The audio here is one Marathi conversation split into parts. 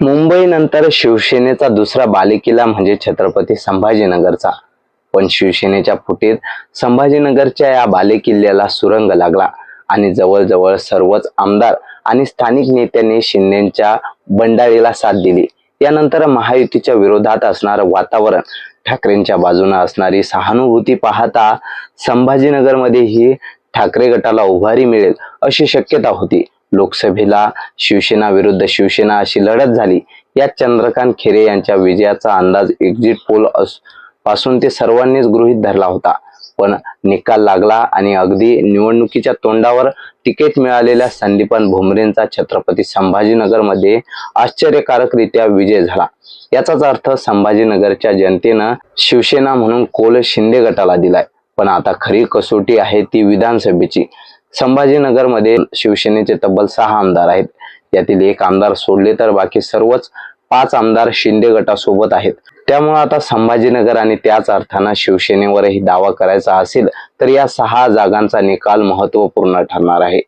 मुंबईनंतर शिवसेनेचा दुसरा बालेकिल्ला म्हणजे छत्रपती संभाजीनगरचा. पण शिवसेनेच्या फुटीत संभाजीनगरच्या या बालेकिल्ल्याला सुरंग लागला आणि जवळजवळ सर्वच आमदार आणि स्थानिक नेत्यांनी शिंदेच्या बंडाळीला साथ दिली. यानंतर महायुतीच्या विरोधात असणारं वातावरण ठाकरेंच्या बाजूने असणारी सहानुभूती पाहता संभाजीनगरमध्येही ठाकरे गटाला उभारी मिळेल अशी शक्यता होती. लोकसभेला शिवसेना विरुद्ध शिवसेना अशी लढत झाली. यात चंद्रकांत खैरे यांच्या विजयाचा अंदाज एक्झिट पोल अस- पासून ते सर्वांनीच गृहीत धरला होता. पण निकाल लागला आणि अगदी निवडणुकीच्या तोंडावर तिकीट मिळालेल्या संदीपान भुमरेंचा छत्रपती संभाजीनगरमध्ये आश्चर्यकारकरित्या विजय झाला. याचाच अर्थ संभाजीनगरच्या जनतेनं शिवसेना म्हणून कोल शिंदे गटाला दिलाय. पण आता खरी कसोटी आहे ती विधानसभेची. संभाजीनगरमध्ये शिवसेनेचे तब्बल सहा आमदार आहेत. यातील एक आमदार सोडले तर बाकी सर्वच पाच आमदार शिंदे गटासोबत आहेत. त्यामुळे आता संभाजीनगर आणि त्याच अर्थानं शिवसेनेवरही दावा करायचा असेल तर या सहा जागांचा निकाल महत्त्वपूर्ण ठरणार आहे.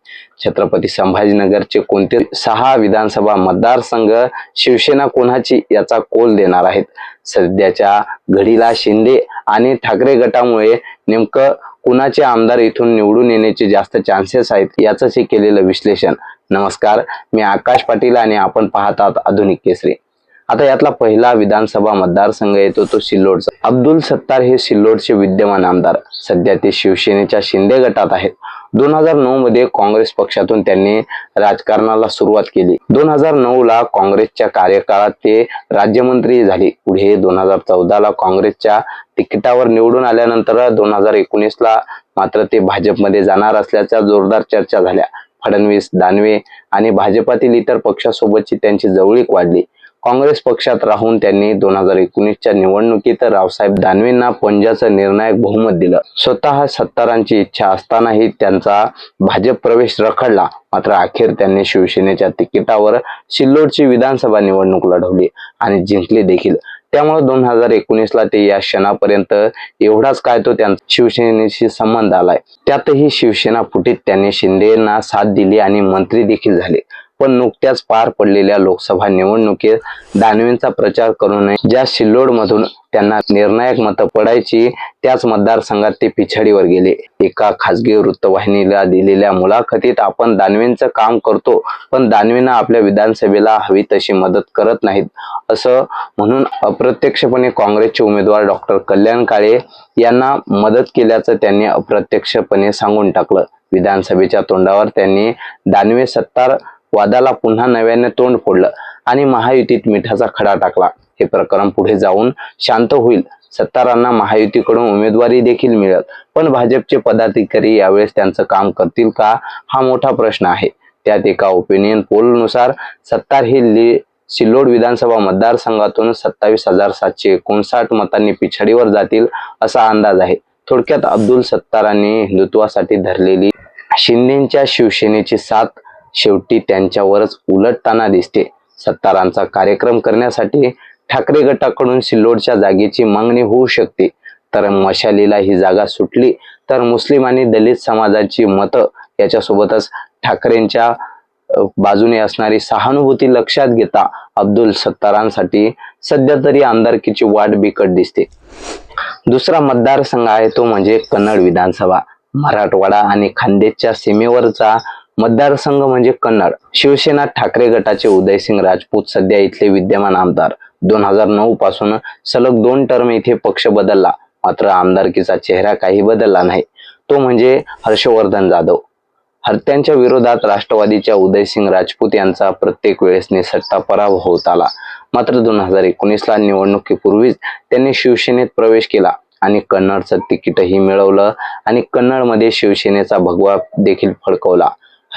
छत्रपती संभाजीनगरचे कोणते सहा विधानसभा मतदारसंघ शिवसेना कोणाची याचा कोल देणार आहेत? सध्याच्या घडीला शिंदे आणि ठाकरे गटामुळे नेमकं कुणाचे आमदार इथून निवडून येण्याचे जास्त चान्सेस आहेत याचंच हे केलेलं विश्लेषण. नमस्कार मी आकाश पाटील आणि आपण पाहत आहात आधुनिक केसरी. आता यातला पहिला विधानसभा मतदारसंघ येतो तो सिल्लोडचा अब्दुल सत्तार हे सिल्लोडचे विद्यमान आमदार. सध्या ते शिवसेनेच्या शिंदे गटात आहेत. दोन हजार नऊ मध्ये काँग्रेस पक्षातून त्यांनी राजकारणाला सुरुवात केली. दोन हजार नऊ ला काँग्रेसच्या कार्यकाळात ते राज्यमंत्री झाले. पुढे दोन हजार चौदा ला काँग्रेसच्या तिकिटावर निवडून आल्यानंतर दोन हजार एकोणीस ला मात्र ते भाजपमध्ये जाणार असल्याच्या जोरदार चर्चा झाल्या. फडणवीस दानवे आणि भाजपातील इतर पक्षासोबतची त्यांची जवळीक वाढली. काँग्रेस पक्षात राहून त्यांनी दोन हजार एकोणीसच्या निवडणुकीत रावसाहेब दानवेंना पंजाचं निर्णायक बहुमत दिलं. स्वतः सत्तारांची इच्छा असतानाही त्यांचा भाजप प्रवेश रखडला. मात्र अखेर त्यांनी शिवसेनेच्या तिकिटावर सिल्लोडची विधानसभा निवडणूक लढवली आणि जिंकली देखील. त्यामुळे दोन हजार एकोणीस ला ते या क्षणापर्यंत एवढाच काय तो त्यांचा शिवसेनेशी संबंध आलाय. त्यातही शिवसेना फुटीत त्यांनी शिंदेना साथ दिली आणि मंत्री देखील झाले. पण नुकत्याच पार पडलेल्या लोकसभा निवडणुकीत दानवेंचा प्रचार करून नये. ज्या शिल्लोड मधून त्यांना निर्णायक मतं पडायची त्याच मतदारसंघात ते पिछाडीवर गेले. एका खासगी वृत्तवाहिनीला दिलेल्या मुलाखतीत आपण दानवेंचं काम करतो पण दानवेंना आपल्या विधानसभेला हवी तशी मदत करत नाहीत असं म्हणून अप्रत्यक्षपणे काँग्रेसचे उमेदवार डॉक्टर कल्याण काळे यांना मदत केल्याचं त्यांनी अप्रत्यक्षपणे सांगून टाकलं. विधानसभेच्या तोंडावर त्यांनी दानवे सत्तार वादाला पुन्हा नव्याने तोंड फोडलं आणि महायुतीत मिठाचा खडा टाकला. हे प्रकरण पुढे जाऊन शांत होईल. सत्तारांना महायुतीकडून उमेदवारी देखील मिळत पण भाजपचे पदाधिकारी यावेळेस त्यांचं काम करतील का? हा मोठा प्रश्न आहे. त्यात एका ओपिनियन पोलनुसार सत्तार ही सिल्लोड विधानसभा मतदारसंघातून सत्तावीस हजार सातशे एकोणसाठ मतांनी पिछाडीवर जातील असा अंदाज आहे. थोडक्यात अब्दुल सत्तारांनी हिंदुत्वासाठी धरलेली शिंदेच्या शिवसेनेची साथ शेवटी त्यांच्यावरच उलटताना दिसते. सत्तारांचा कार्यक्रम करण्यासाठी ठाकरे गटाकडून सिल्लोडच्या जागेची मागणी होऊ शकते. तर मशालीला ही जागा सुटली तर मुस्लिम आणि दलित समाजाची मतं याच्यासोबतच ठाकरेंच्या बाजूने असणारी सहानुभूती लक्षात घेता अब्दुल सत्तारांसाठी सध्या तरी आमदारकीची वाट बिकट दिसते. दुसरा मतदारसंघ आहे तो म्हणजे कन्नड विधानसभा. मराठवाडा आणि खानदेशच्या सीमेवरचा मतदारसंघ म्हणजे कन्नड. शिवसेना ठाकरे गटाचे उदयसिंग राजपूत सध्या इथले विद्यमान आमदार. दोन हजार नऊ पासून सलग दोन टर्म इथे पक्ष बदलला. मात्र आमदारकीचा चेहरा काही बदलला नाही. तो म्हणजे हर्षवर्धन जाधव. हत्यांच्या विरोधात राष्ट्रवादीच्या उदयसिंग राजपूत यांचा प्रत्येक वेळेस सत्ता पराभव होत आला. मात्र दोन हजार एकोणीसला निवडणुकीपूर्वीच त्यांनी शिवसेनेत प्रवेश केला आणि कन्नडचं तिकीटही मिळवलं आणि कन्नडमध्ये शिवसेनेचा भगवा देखील फडकवला.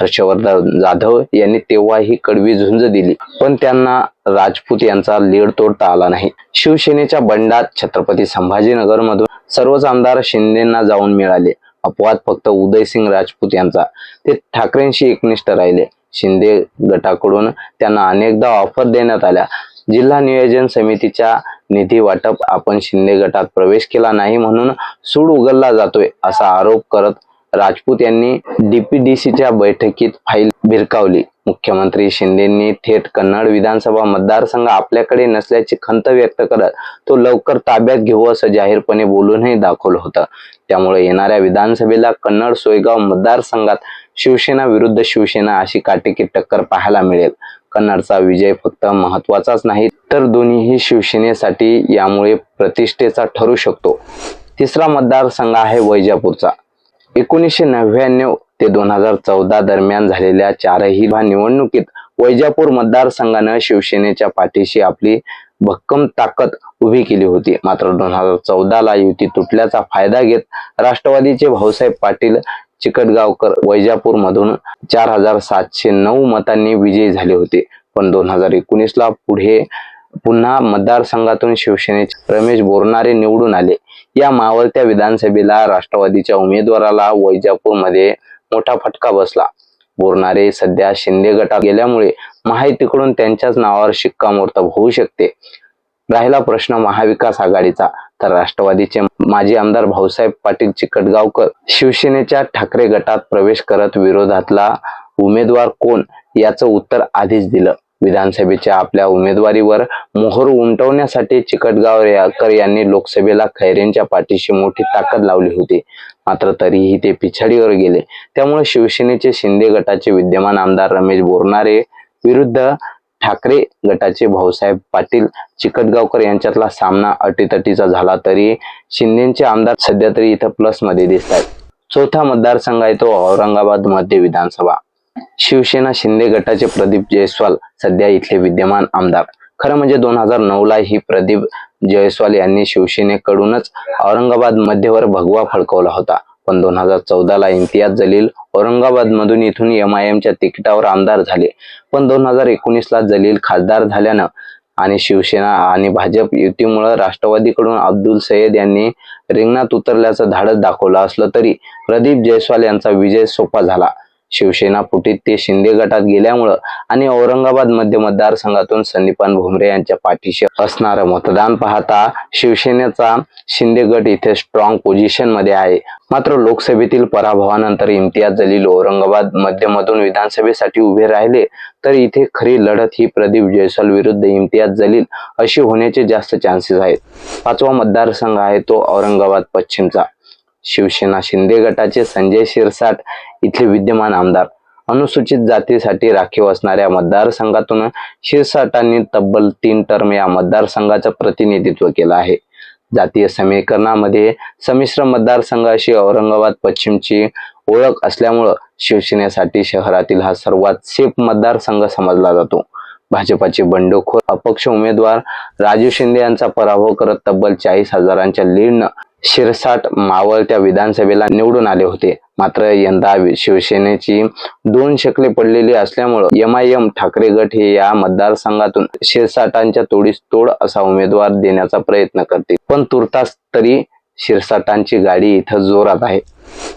हर्षवर्धन जाधव यांनी तेव्हाही कडवी झुंज दिली. पण त्यांना राजपूत यांचा लीड तोडता आला नाही. शिवसेनेच्या बंडात छत्रपती संभाजीनगर मधून सर्वच आमदार शिंदेना जाऊन मिळाले. अपवाद फक्त उदयसिंग राजपूत यांचा. ते ठाकरेंशी एकनिष्ठ राहिले. शिंदे गटाकडून त्यांना अनेकदा ऑफर देण्यात आल्या. जिल्हा नियोजन समितीच्या निधी वाटप आपण शिंदे गटात प्रवेश केला नाही म्हणून सूड उघडला जातोय असा आरोप करत राजपूत यांनी डीपीडीसीच्या बैठकीत फाईल भिरकावली. मुख्यमंत्री शिंदेंनी थेट कन्नड विधानसभा मतदारसंघ आपल्याकडे नसल्याची खंत व्यक्त करत तो लवकर ताब्यात घेऊ असं जाहीरपणे बोलूनही दाखवलं होतं. त्यामुळे येणाऱ्या विधानसभेला कन्नड सोयगाव मतदारसंघात शिवसेना विरुद्ध शिवसेना अशी काटेकी टक्कर पाहायला मिळेल. कन्नडचा विजय फक्त महत्वाचाच नाही तर दोन्हीही शिवसेनेसाठी यामुळे प्रतिष्ठेचा ठरू शकतो. तिसरा मतदारसंघ आहे वैजापूरचा. एकोणीसशे नव्याण्णव ते दोन हजार चौदा दरम्यान झालेल्या चारही निवडणुकीत वैजापूर मतदारसंघानं शिवसेनेच्या पाठीशी आपली भक्कम ताकद उभी केली होती. मात्र दोन हजार चौदाला युती तुटल्याचा फायदा घेत राष्ट्रवादीचे भाऊसाहेब पाटील चिकटगावकर वैजापूर मधून चार हजार सातशे नऊ मतांनी विजयी झाले होते. पण दोन हजार एकोणीस ला पुढे पुन्हा मतदारसंघातून शिवसेनेचे रमेश बोरणारे निवडून आले. या मावळत्या विधानसभेला राष्ट्रवादीच्या उमेदवाराला वैजापूरमध्ये मोठा फटका बसला. बोरणारे सध्या शिंदे गटात गेल्यामुळे माहितीकडून त्यांच्याच नावावर शिक्कामोर्तब होऊ शकते. राहिला प्रश्न महाविकास आघाडीचा. तर राष्ट्रवादीचे माजी आमदार भाऊसाहेब पाटील चिकटगावकर शिवसेनेच्या ठाकरे गटात प्रवेश करत विरोधातला उमेदवार कोण? याचं उत्तर आधीच दिलं. विधानसभेच्या आपल्या उमेदवारीवर मोहर उमटवण्यासाठी चिकटगावकर यांनी लोकसभेला खैरेंच्या पाठीशी मोठी ताकद लावली होती. मात्र तरीही ते पिछाडीवर गेले. त्यामुळे शिवसेनेचे शिंदे गटाचे विद्यमान आमदार रमेश बोरणारे विरुद्ध ठाकरे गटाचे भाऊसाहेब पाटील चिकटगावकर यांच्यातला सामना अटीतटीचा झाला तरी शिंदेचे आमदार सध्या तरी इथं प्लसमध्ये दिसत आहेत चौथा मतदारसंघ आहे तो औरंगाबाद मध्य विधानसभा. शिवसेना शिंदे गटाचे प्रदीप जयस्वाल सध्या इथले विद्यमान आमदार. खरं म्हणजे दोन हजार नऊ ला ही प्रदीप जयस्वाल यांनी शिवसेनेकडूनच औरंगाबाद मध्येवर भगवा फडकवला होता. पण दोन हजार चौदा ला इम्तियाज जलील औरंगाबाद मधून इथून एम आय एमच्या तिकिटावर आमदार झाले. पण दोन हजार एकोणीस ला जलील खासदार झाल्यानं आणि शिवसेना आणि भाजप युतीमुळे राष्ट्रवादीकडून अब्दुल सय्यद यांनी रिंगणात उतरल्याचं धाडस दाखवलं असलं तरी प्रदीप जयस्वाल यांचा विजय सोपा झाला. शिवसेना फुटीत ते शिंदे गटात गेल्यामुळं आणि औरंगाबाद मध्य मतदारसंघातून संदीपान भुमरे यांच्या पाठीशी असणारं मतदान पाहता शिवसेनेचा शिंदे गट इथे स्ट्रॉंग पोझिशनमध्ये आहे. मात्र लोकसभेतील पराभवानंतर इम्तियाज जलील औरंगाबाद मध्यमधून विधानसभेसाठी उभे राहिले तर इथे खरी लढत ही प्रदीप जयस्वाल विरुद्ध इम्तियाज जलील अशी होण्याचे जास्त चान्सेस आहेत. पाचवा मतदारसंघ आहे तो औरंगाबाद पश्चिमचा. शिवसेना शिंदे गटाचे संजय शिरसाट इथले विद्यमान आमदार. अनुसूचित जातीसाठी राखीव असणाऱ्या मतदारसंघातून शिरसाटांनी तब्बल तीन टर्म या मतदारसंघाचं प्रतिनिधित्व केलं आहे. जातीय समीकरणामध्ये संमिश्र मतदारसंघ अशी औरंगाबाद पश्चिमची ओळख असल्यामुळं शिवसेनेसाठी शहरातील हा सर्वात सेफ मतदारसंघ समजला जातो. भाजपाचे बंडखोर अपक्ष उमेदवार राजू शिंदे यांचा पराभव करत तब्बल चाळीस हजारांच्या लीडनं शिरसाट मावळत्या विधानसभेला निवडून आले होते. मात्र यंदा शिवसेनेची दोन शकले पडलेली असल्यामुळं एम आय एम ठाकरे गट हे या मतदारसंघातून शिरसाटांच्या तोडीस तोड असा उमेदवार देण्याचा प्रयत्न करते पण तुर्तास तरी शिरसाटांची गाडी इथं जोरात आहे.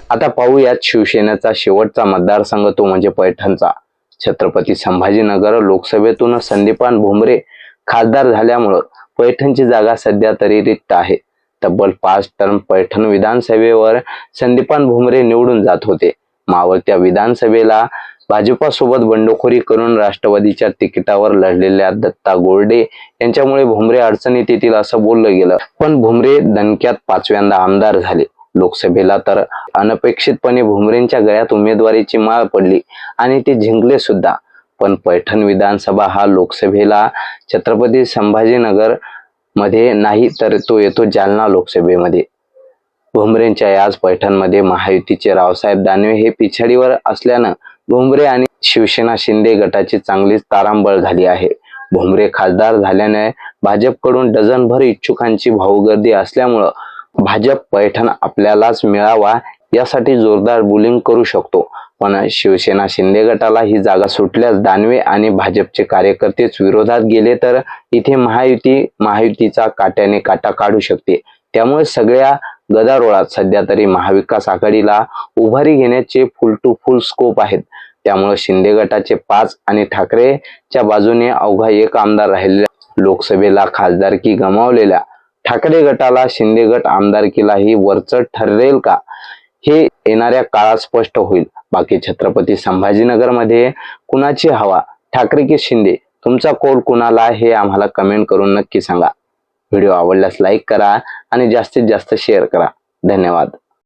आता पाहूयात शिवसेनेचा शेवटचा मतदारसंघ तो म्हणजे पैठणचा. छत्रपती संभाजीनगर लोकसभेतून संदीपान भुमरे खासदार झाल्यामुळं पैठणची जागा सध्या तरी रिक्त आहे. तब्बल पाच टर्म पैठण विधानसभेवर संदीपान भुमरे निवडून जात होते. मावळत्या विधानसभेला भाजपासोबत बंडखोरी करून राष्ट्रवादीच्या तिकिटावर लढलेल्या दत्ता गोरडे यांच्यामुळे भुमरे अडचणीत येतील असं बोललं गेलं. पण भुमरे दणक्यात पाचव्यांदा आमदार झाले. लोकसभेला तर अनपेक्षितपणे भुमरेंच्या गळ्यात उमेदवारीची माळ पडली आणि ते जिंकले सुद्धा. पण पैठण विधानसभा हा लोकसभेला छत्रपती संभाजीनगरमध्ये नाही तर तो येतो जालना लोकसभेमध्ये. भुमरेंच्या याच पैठणमध्ये महायुतीचे रावसाहेब दानवे हे पिछाडीवर असल्यानं भुमरे आणि शिवसेना शिंदे गटाची चांगलीच तारांबळ झाली आहे. भुमरे खासदार झाल्याने भाजपकडून डझनभर इच्छुकांची भाऊगर्दी असल्यामुळं भाजप पैठण आपल्यालाच मिळावा यासाठी जोरदार बुलिंग करू शकतो. पण शिवसेना शिंदे गटाला ही जागा सुटल्यास दानवे आणि भाजपचे कार्यकर्तेच विरोधात गेले तर इथे महायुती महायुतीचा काट्याने काटा काढू शकते. त्यामुळे सगळ्या गदारोळात सध्या तरी महाविकास आघाडीला उभारी घेण्याचे फुल टू फुल स्कोप आहेत. त्यामुळे शिंदे गटाचे पाच आणि ठाकरेच्या बाजूने अवघा एक आमदार राहिलेल्या लोकसभेला खासदारकी गमावलेल्या ठाकरे गटाला शिंदे गट आमदारकीलाही वरचं ठरेल का? हे येणाऱ्या काळात स्पष्ट होईल. बाकी छत्रपती संभाजीनगरमध्ये कुणाची हवा? ठाकरे की शिंदे? तुमचा कोल कुणाला हे आम्हाला कमेंट करून नक्की सांगा. व्हिडिओ आवडल्यास लाईक करा आणि जास्तीत जास्त शेअर करा. धन्यवाद.